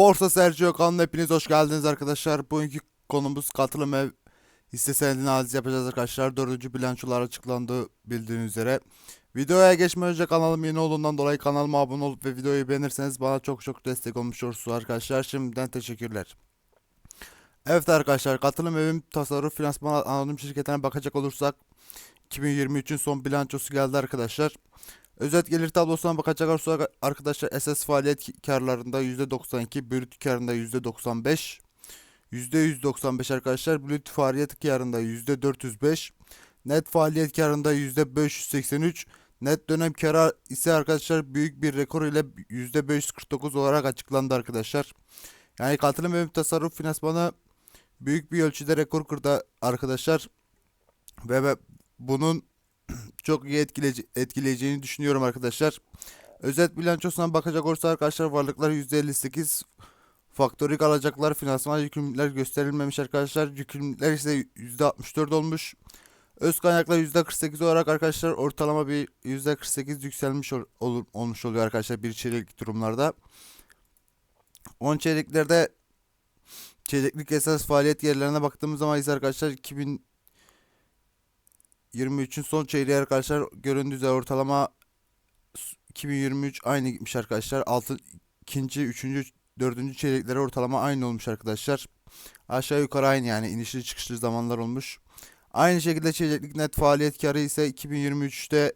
Borsa Sergio kanalına hepiniz hoş geldiniz arkadaşlar. Bugünkü konumuz katılım ev hisse senedini analiz yapacağız arkadaşlar. Dördüncü bilançolar açıklandı bildiğiniz üzere. Videoya geçmeden önce kanalım yeni olduğundan dolayı kanalıma abone olup ve videoyu beğenirseniz bana çok çok destek olmuş olursunuz arkadaşlar. Şimdiden teşekkürler. Evet arkadaşlar katılım evim tasarruf finansman anonim şirketine bakacak olursak 2023'ün son bilançosu geldi arkadaşlar. Özet gelir tablosuna bakacak olursak arkadaşlar esas faaliyet karlarında %92, brüt karında %95, %195 arkadaşlar, brüt faaliyet karında %405, net faaliyet karında %583, net dönem karı ise arkadaşlar büyük bir rekor ile %549 olarak açıklandı arkadaşlar. Yani katılım ve tasarruf finansmanı büyük bir ölçüde rekor kırdı arkadaşlar. Ve bunun çok iyi etkileyece- etkileyeceğini düşünüyorum arkadaşlar. Özet bilançosuna bakacak olursak arkadaşlar varlıklar %58, faktörik alacaklar, finansman yükümlülükler gösterilmemiş arkadaşlar. Yükümlülükler ise %64 olmuş. Öz kaynaklar %48 olarak arkadaşlar ortalama bir %48 yükselmiş ol- olur, olmuş oluyor arkadaşlar bir çeyreklik durumlarda. 10 çeyreklerde çeyreklik esas faaliyet yerlerine baktığımız zaman ise arkadaşlar 2000 23'ün son çeyreği arkadaşlar göründüğü üzere ortalama 2023 aynı gitmiş arkadaşlar. 6 ikinci, üçüncü, dördüncü çeyrekleri ortalama aynı olmuş arkadaşlar. Aşağı yukarı aynı yani inişli çıkışlı zamanlar olmuş. Aynı şekilde çeyreklik net faaliyet karı ise 2023'te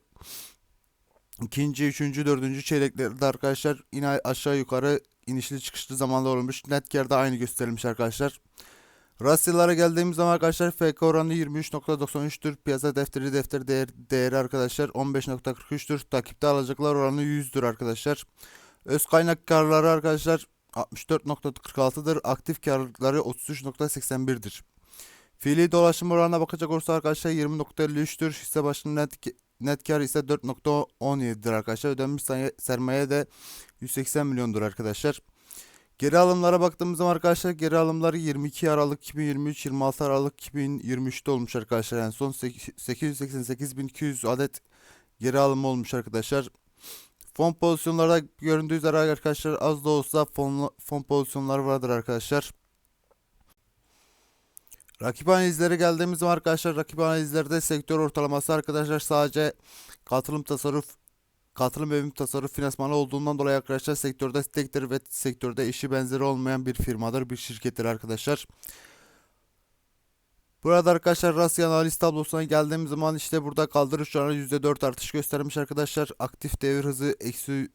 ikinci, üçüncü, dördüncü çeyreklerde arkadaşlar yine aşağı yukarı inişli çıkışlı zamanlar olmuş. Net kar da aynı gösterilmiş arkadaşlar. Rasyalara geldiğimiz zaman arkadaşlar FK oranı 23.93'tür. Piyasa defteri defter değer, değeri arkadaşlar 15.43'tür. Takipte alacaklar oranı 100'dür arkadaşlar. Öz kaynak karları arkadaşlar 64.46'dır. Aktif karları 33.81'dir. Fiili dolaşım oranına bakacak olursa arkadaşlar 20.53'tür. Hisse başına net, net kar ise 4.17'dir arkadaşlar. Ödenmiş sermaye- de 180 milyondur arkadaşlar. Geri alımlara baktığımız zaman arkadaşlar geri alımları 22 Aralık 2023 26 Aralık 2023'te olmuş arkadaşlar. En son 888.200 adet geri alım olmuş arkadaşlar. Fon pozisyonlarda göründüğü üzere arkadaşlar az da olsa fon, fon pozisyonları vardır arkadaşlar. Rakip analizlere geldiğimiz zaman arkadaşlar rakip analizlerde sektör ortalaması arkadaşlar sadece katılım tasarruf katılım evim tasarruf finansmanı olduğundan dolayı arkadaşlar sektörde tektir ve sektörde eşi benzeri olmayan bir firmadır, bir şirkettir arkadaşlar. Burada arkadaşlar rasyo analiz tablosuna geldiğimiz zaman işte burada kaldırış oranı %4 artış göstermiş arkadaşlar. Aktif devir hızı eksi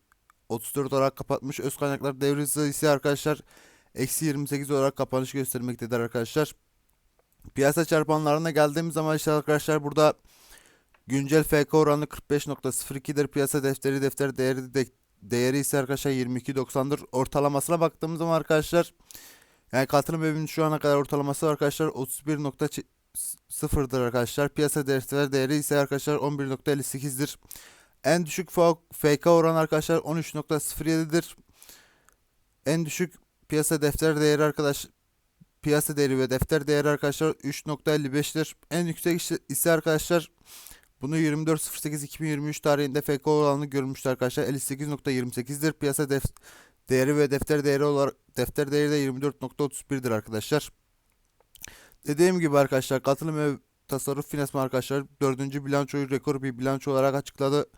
34 olarak kapatmış. Öz kaynaklar devir hızı ise arkadaşlar eksi 28 olarak kapanış göstermektedir arkadaşlar. Piyasa çarpanlarına geldiğimiz zaman işte arkadaşlar burada Güncel FK oranı 45.02'dir. Piyasa defteri defter değeri de, değeri ise arkadaşlar 22.90'dır. Ortalamasına baktığımız zaman arkadaşlar yani katılım evinin şu ana kadar ortalaması arkadaşlar 31.0'dır arkadaşlar. Piyasa defter değeri ise arkadaşlar 11.58'dir. En düşük FK oranı arkadaşlar 13.07'dir. En düşük piyasa defter değeri arkadaş piyasa değeri ve defter değeri arkadaşlar 3.55'tir. En yüksek ise arkadaşlar bunu 24.08.2023 tarihinde FK oranı görmüştü arkadaşlar. 58.28'dir. Piyasa def değeri ve defter değeri olarak defter değeri de 24.31'dir arkadaşlar. Dediğim gibi arkadaşlar katılım ve tasarruf finansman arkadaşlar 4. bilançoyu rekor bir bilanço olarak açıkladı.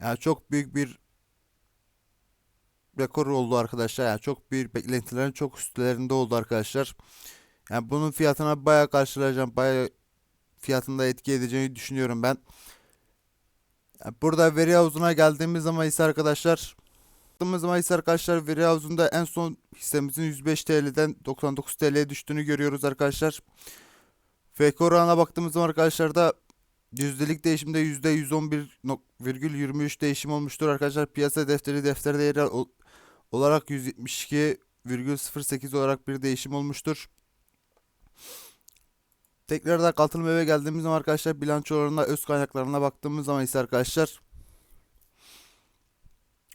Yani çok büyük bir rekor oldu arkadaşlar. Yani çok büyük beklentilerin çok üstlerinde oldu arkadaşlar. Yani bunun fiyatına bayağı karşılayacağım. Bayağı fiyatında etki edeceğini düşünüyorum ben. Burada veri havuzuna geldiğimiz zaman ise arkadaşlar baktığımız zaman ise arkadaşlar veri havuzunda en son hissemizin 105 TL'den 99 TL'ye düştüğünü görüyoruz arkadaşlar. FK oranına baktığımız zaman arkadaşlar da yüzdelik değişimde %111,23 değişim olmuştur arkadaşlar. Piyasa defteri defter değeri ol- olarak 172,08 olarak bir değişim olmuştur. Tekrardan katılım eve geldiğimiz zaman arkadaşlar bilançolarına öz kaynaklarına baktığımız zaman ise arkadaşlar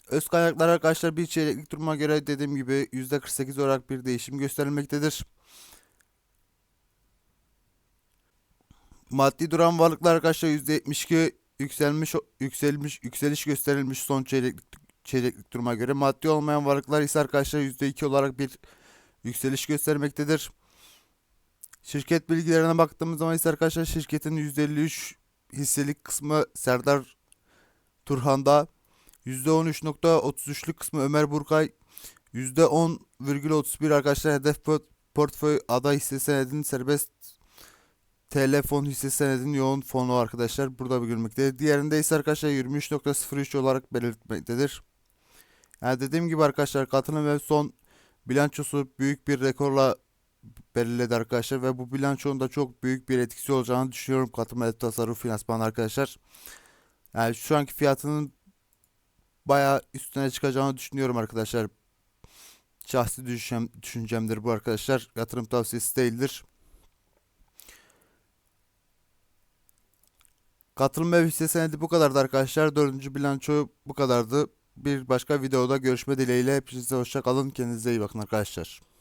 öz kaynaklar arkadaşlar bir çeyreklik duruma göre dediğim gibi %48 olarak bir değişim gösterilmektedir. Maddi duran varlıklar arkadaşlar %72 yükselmiş yükselmiş yükseliş gösterilmiş son çeyreklik çeyreklik duruma göre. Maddi olmayan varlıklar ise arkadaşlar %2 olarak bir yükseliş göstermektedir. Şirket bilgilerine baktığımız zaman ise arkadaşlar şirketin %53 hisselik kısmı Serdar Turhan'da, %13.33'lük kısmı Ömer Burkay, %10,31 arkadaşlar hedef port- portföy aday hisse senedinin serbest TL fon hisse senedinin yoğun fonu arkadaşlar burada görülmektedir. Diğerinde ise arkadaşlar 23.03 olarak belirtmektedir. Yani dediğim gibi arkadaşlar katılım ve son bilançosu büyük bir rekorla belirledi arkadaşlar ve bu bilançonun da çok büyük bir etkisi olacağını düşünüyorum katılım ve tasarruf finansman arkadaşlar. Yani şu anki fiyatının bayağı üstüne çıkacağını düşünüyorum arkadaşlar. Şahsi düşüncem, düşüncemdir bu arkadaşlar. Yatırım tavsiyesi değildir. Katılım ve hisse senedi bu kadardı arkadaşlar. Dördüncü bilanço bu kadardı. Bir başka videoda görüşme dileğiyle hepinize hoşça kalın. Kendinize iyi bakın arkadaşlar.